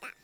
겁니다.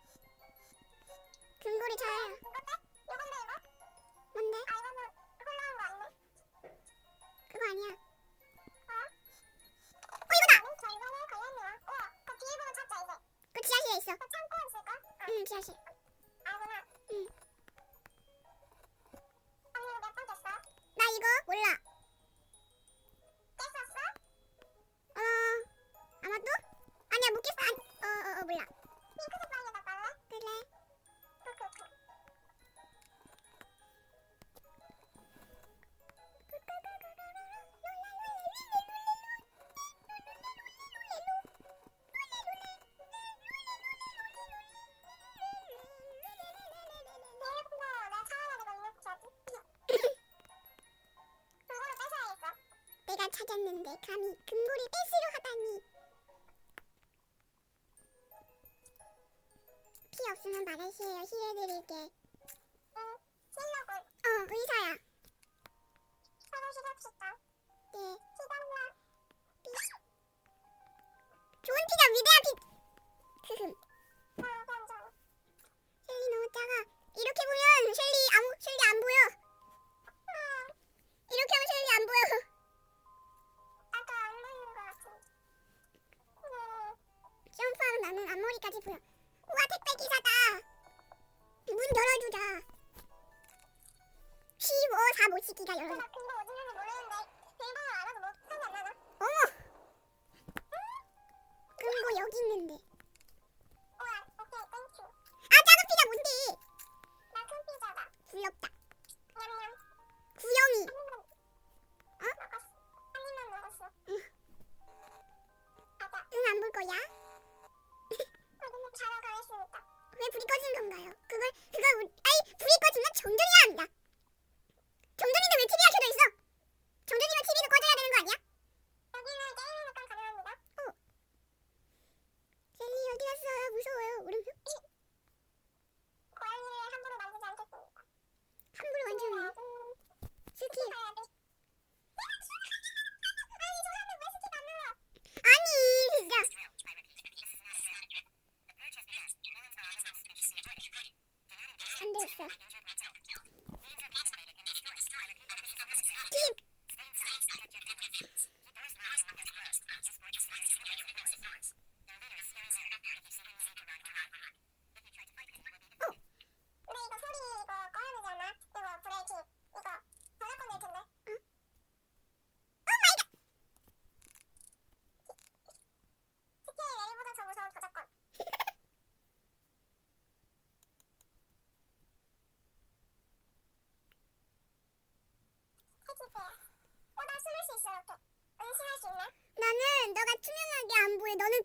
금고리 찾아요. 뭔데? 그거 아니야. 어, 이거다! 그 지하실에 있어. 응, 지하실. 응. 나 이거 몰라. 찾았는데 감히 금고리 뺏으려 하다니. 피 없으면 말하세요. 힐해드릴게. 어, 의사야. 네. 피. 좋은 피다 위대한 피. 흐흠. 셸리 너무 작아. 이렇게 보면 셸리 아무 셸리 안 보여.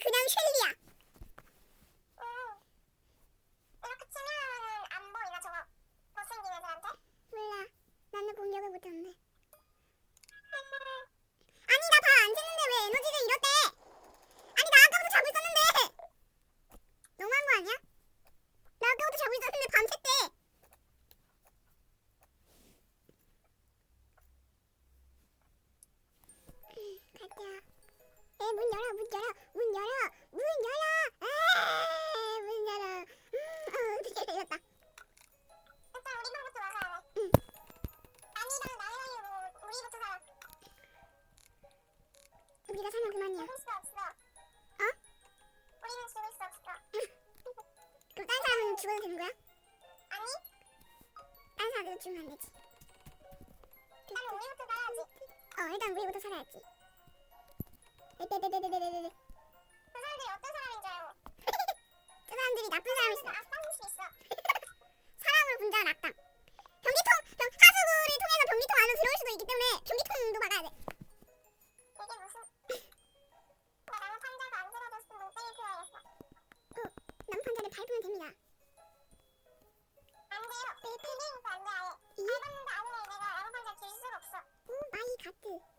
그냥 셸리야. 몰라. 나는 공격을 못했네. 아니 나 다 안 샜는데 왜 에너지가 이렇대? 아니 나 아까부터 자고 있었는데. 너무한 거 아니야? 나 아까부터 자고 있었는데 밤샜대. 음, 가자. 에, 문 열어, 문 열어, 문 열어, 문 열어. 에, 문 열어. 음, 어. 아니랑 나이랑 우리부터 살아. 하면 그만이야. 어? 우리는 죽을 수 없어. 그럼 다른 사람은 죽어도 되는 거야? 아니, 다른 사람도 죽으면 안 되지. 나는 우리부터 살아야지. 어 일단 우리부터 살아야지. 네네네네네네네. 그 사람들이 어떤 사람인 줄 알고. 저 사람들이 나쁜 수 그래서 악당일 수 있어. 사람을 분자한 악당. 변기통, 변, 하수구를 통해서 변기통 안으로 들어올 수도 있기 때문에 변기통도 막아야 돼. 이게 무슨? 나 나무 판자가 안 들어줬으면 못 때릴 필요야겠어. 남판자를 밟으면 됩니다. 안 돼요. 빌리니까 안 돼, 아예. 이? 밟았는데 아니면 내가 나무 판자 줄 수가 없어. 오 마이 가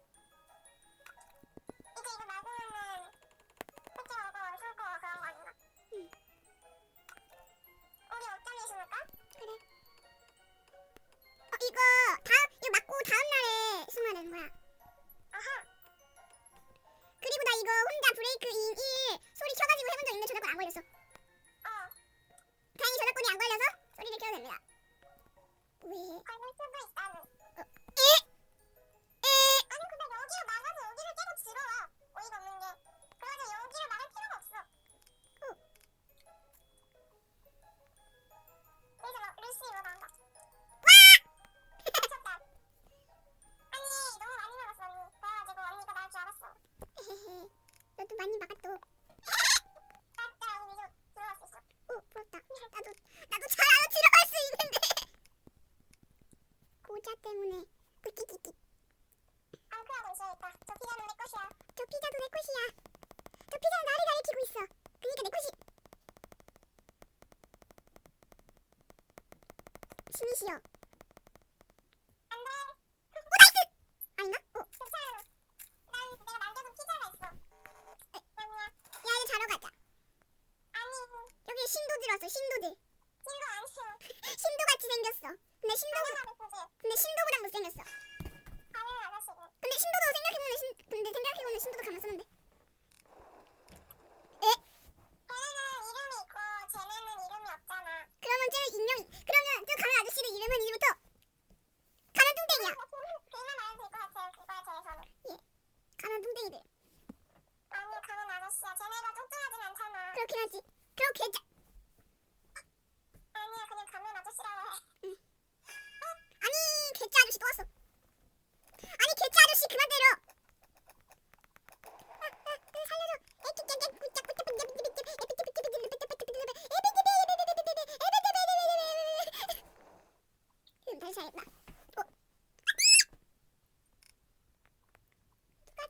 혼자 브레이크 인1 소리 켜가지고 해본 적 있는데 저작권 안 걸렸어. 어. 다행히 저작권이 안 걸려서 소리를 켜도 됩니다. 왜? 걸릴 수도 있다는. 많이 막았어. 부럽다. 나도 내 것이. 신이시여. 안 돼. 오 나이스. 아닌가? 어. 괜찮아. 난 내가 만들어둔 피자가 있어. 에, 아니야. 야 이제 자러 가자. 아니, 여기 신도들 왔어. 신도들. 친구 안 치워. 신도같이 생겼어. 근데 신도? 근데 신도보다 못생겼어. 근데 신도도 생각해보면 신 근데 생각해보면 신도도 가만 썼는데. 에? 걔네는 이름이 있고 쟤네는 이름이 없잖아. 그러면 쟤 인형 그러면 저 가는 아저씨의 이름은 이제부터 가는 뚱땡이야. 그만 알면 될것 같아요. 그거에 대해서는. 가는 뚱땡이들. 아니, 가는 아저씨야. 쟤네가 뚱뚱하진 않잖아. 그렇긴 하지.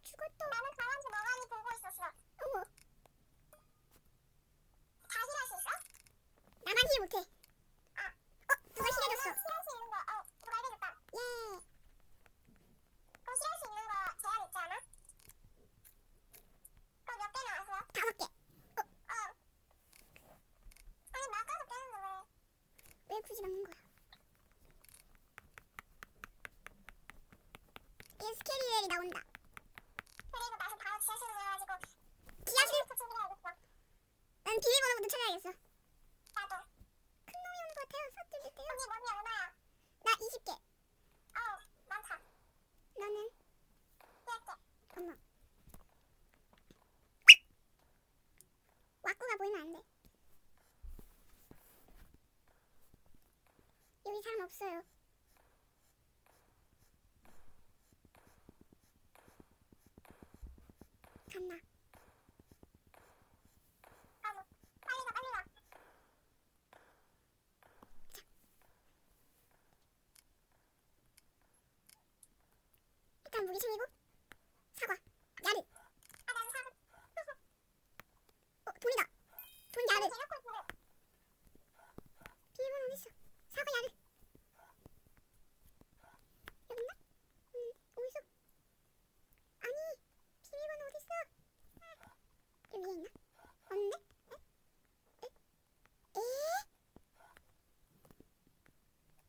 죽었어? 나는 가만히 멍하니 보고 있었어. 어머, 다 힐할 수 있어? 나만 힐 못해. 어, 누가 힐해줬어? 힐할 수 있는 거, 어, 누가 해줬다. 예. 그럼 힐할 수 있는 거 제한 있지 않아? 그럼 몇개 나왔어? 다섯 개. 어. 아니, 막아서 깨는데 왜? 왜 굳이 막는 거야? 얘 스케리웰이 나온다. 그리고 나서 바로 지하실로 들어가지고 지하실? 부터 챙겨야겠어. 난 비밀번호부터 찾아야겠어. 나도. 큰 놈이 오는 것 같아요. 서툴 때요. 언니 뭔지 얼마야? 나 20개. 어, 많다. 너는? 몇 개? 어머. 와꾸가 보이면 안 돼. 여기 사람 없어요. 갔나? 어머, 빨리 가, 빨리 가. 일단 무기 챙기고 사과, 야르. 아, 난 사고. 어 돈이다. 돈 야르. 대놓고 있는데. 비밀번호 어디 있어? 사과 야르. 여기 있나? 음 어디 있어? 아니 비밀번호 어디 있어? 여기 위에 있나? 없는데? 에? 에? 에?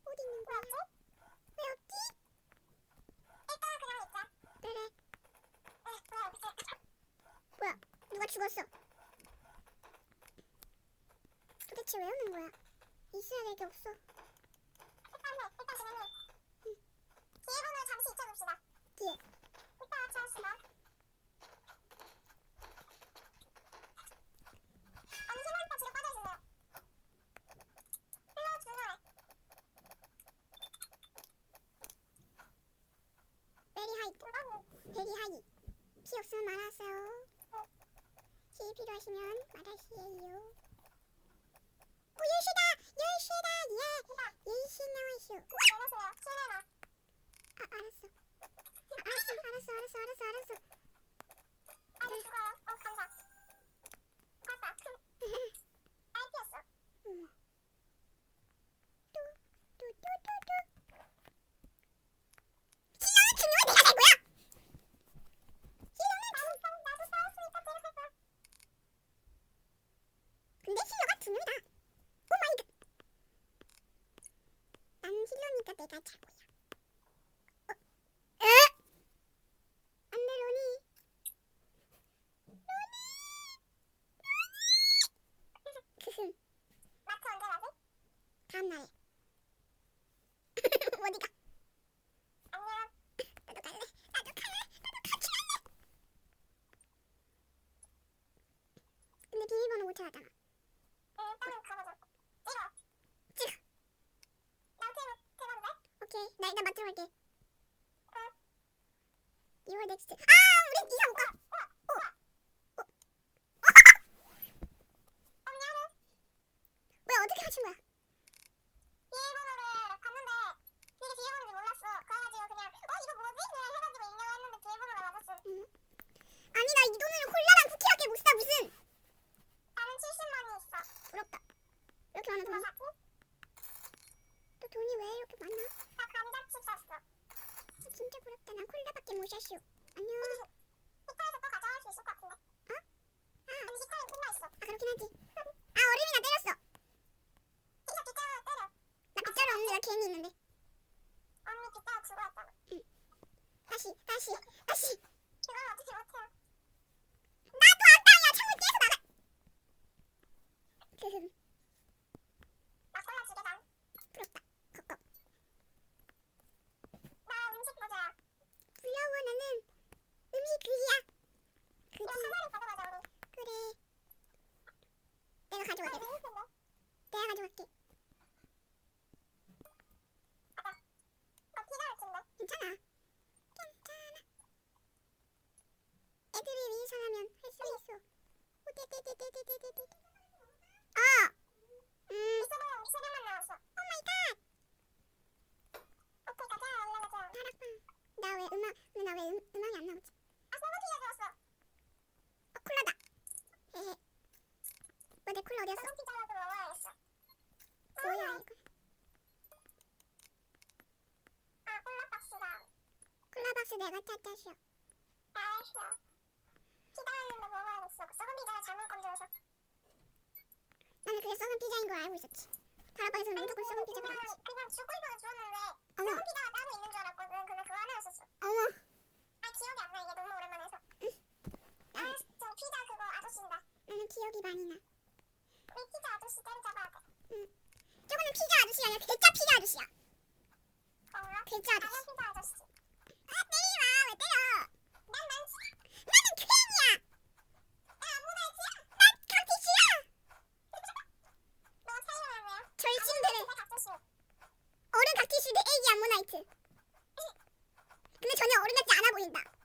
어디 있는 거야? 왜 없지? 일단 그냥 있자. 그래. 에, 뭐야, 미쳤다. 뭐야? 누가 죽었어? 도대체 왜 오는 거야? 있어야 될 게 없어. 일단 해, 일단 진행해. 비밀번호 잠시 잊혀둡시다. 뒤에. 이따 같이 합시다. 피 없으면 말하세요. 피 필요하시면 말하시에요. 오 열시다 열시다 예 예시 나와쇼. 내려세요. 실례나. 아 알았어. 아, 알았어 알았어 알았어 알았어 알았어. 아니 죽어요. 어 감사. 봤다. 딸피였어. 어머. 뚜뚜뚜뚜뚜. 실력은 중요해 내가 살 거야. 실력은 나도 싸- 나도 싸웠으니까 때려갈 거야. 근데 실력은 중요하다. 오 마이 갓. 난 실력이니까 내가 최고야. 어? 에? 안돼 로니. 로니. 크흠. 마트 언제 가지? 다음 날에. 어디가? 안녕. 나도 갈래. 나도 갈래. 나도 같이 갈래. 근데 비밀번호 못 찾았잖아. 응, 일단은 가보자. 찍어. 찍어. 나 찍어. 찍어도 돼? 오케이. 나 일단 마트로 갈게. 응. 이월 넥스트. 아, 우리 이사 못 가. 어. 어. 어, 미안해. 왜 어떻게 하신 거야? 비밀번호를 봤는데 이게 비밀번호인지 몰랐어. 그래가지고 그냥 어 이거 뭐지? 그냥 해가지고 입력을 했는데 비밀번호가 맞았어. 아니 나 이 돈으로 콜라랑 쿠키밖에 못 사 무슨. 나는 70만이 있어. 부럽다. 이렇게 많아 너 돈이. 샀지? 또 돈이 왜 이렇게 많나? 나 감자칩 샀어. 아, 진짜 부럽다. 난 콜라밖에 못 샀슈. 안녕. 히타에서 또 가져갈 수 있을 것 같은데. 어? 아니 히타에 끝나 있어. 아 그렇긴 하지. 아 얼음이나 때렸어. 히타 빗자루 때려. 나 빗자루 없는데 나 개미 있는데. 언니 빗자루 주고 왔잖아. 다시 다시 다시. 그걸 어떻게 못해요? 나도 악당이야. 창문 깨서 나가. 크흠. 나 콜라 두 개 당. 부럽다. 컵컵. 나 음식 보자. 부러워 나는 음식 그지야. 이거 그지. 사과를 가져가자 우리. 그래. 내가 가져갈게. 가져갈게. 너 피가 같은데? 괜찮아. 괜찮아. 애들을 위해서라면 할 수 있어. 어 내가 탔다시오. 알았어. 피자는 거 먹어야겠어. 썩은 피자를 잘못 건져서. 나는 그게 썩은 피자인 걸 알고 있었지. 다락방에서는 무조건 썩은 피자가 그냥 나왔지. 그냥 주었는데 어머, 썩은 피자가 따로 있는 줄 알았거든. 근데 그거 하나였었어. 어머. 아 기억이 안 나. 이게 너무 오랜만에 해서. 아, 저 피자 그거 아저씨인가? 나는 기억이 많이 나. 우리 피자 아저씨 때려잡아야 돼. 저거는 피자 아저씨가 아니라 괴짜 피자 아저씨야. 뭔가? 괴짜 아저씨. 피자 아저씨. 아 때리지 마. 왜 때려? 난 난치. 나는 퀸이야. 나 아무나 했지? 난 칵티스야. 너 차이가 나네요. 절친들은 아무나 kaktus. 어른 칵티스 암모나이트. 근데 전혀 어른 같지 않아 보인다.